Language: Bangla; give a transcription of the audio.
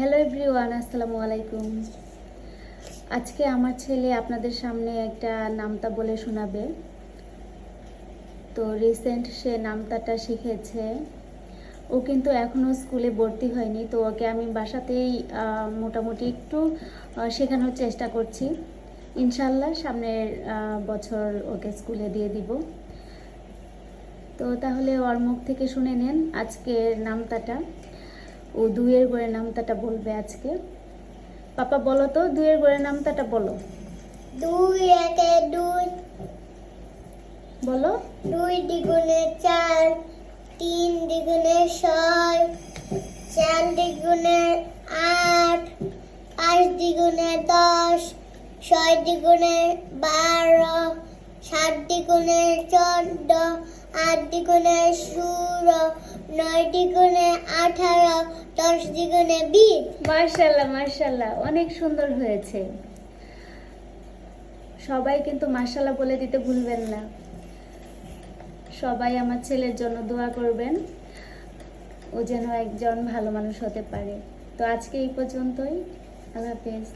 হ্যালো এভরিওয়ান, আসসালামু আলাইকুম। আজকে আমার ছেলে আপনাদের সামনে একটা নামতা বলে শোনাবে। তো রিসেন্ট সে নামতাটা শিখেছে। ও কিন্তু এখনও স্কুলে ভর্তি হয়নি, তো ওকে আমি বাসাতেই মোটামুটি একটু শেখানোর চেষ্টা করছি। ইনশাল্লাহ সামনের বছর ওকে স্কুলে দিয়ে দিব। তো তাহলে ওর মুখ থেকে শুনে নেন আজকের নামতাটা। ও দুইয়ের গড়ের নামতাটা বলবে আজকে। পাপা বলো তো দুইয়ের গড়ের নামতাটা বলো। দুই একে দুই। বলো। দুই দ্বিগুণে চার তিন দ্বিগুণে ছয় চার দ্বিগুণে আট পাঁচ দ্বিগুণে দশ ছয় দ্বিগুণে বারো সাত দ্বিগুণে চোদ্দ আট দ্বিগুণে ষোলো নয় দ্বিগুণে আঠারো দশ দ্বিগুণে বিশ। মার্শাল্লাহ মার্শাল্লাহ অনেক সুন্দর হয়েছে। সবাই কিন্তু মার্শাল্লাহ বলে দিতে ভুলবেন না। সবাই আমার ছেলের জন্য দোয়া করবেন। ও যেন একজন ভালো মানুষ হতে পারে। তো আজকে এই পর্যন্তই। আল্লাহ হাফেজ।